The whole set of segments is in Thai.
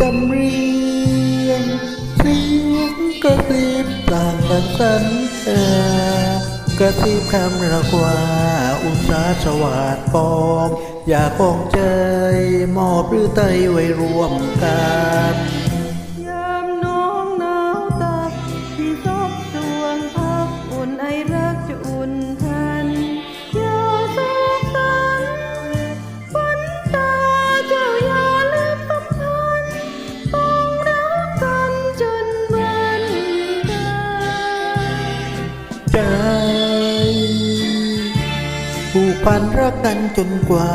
จำเรียนเสียงกระซิบต่างกันสันเออกระซิบคำรักว่าอุตสาสวาดปอง อย่าปองใจมอบหรือไตไว้รวมกัน ฝันรักกันจนกว่า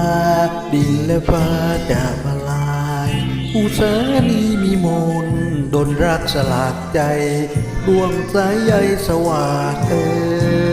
ดินและฟ้าจะมาลายอุสานีมีมนดนรักสลากใจ ดวงสายใยสว่างเอ่ย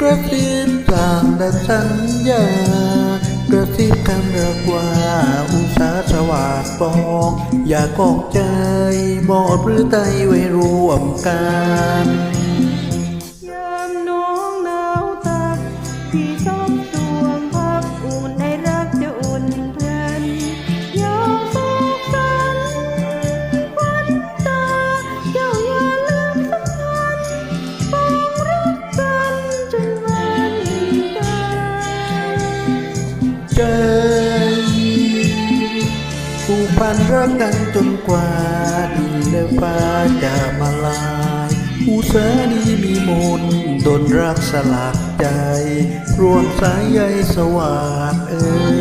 กระซิบต่างดังสัญญากระซิบคำรักว่าอุตสาสวัสดปองอยากอกใจมอบหรือไตไว้รวมกัน ผูกพันรักกันจนกว่าดินและฟ้าจะมาลายอุสาดีมีมนดนรักสลักใจ รวมสายใยสว่างเอ่ย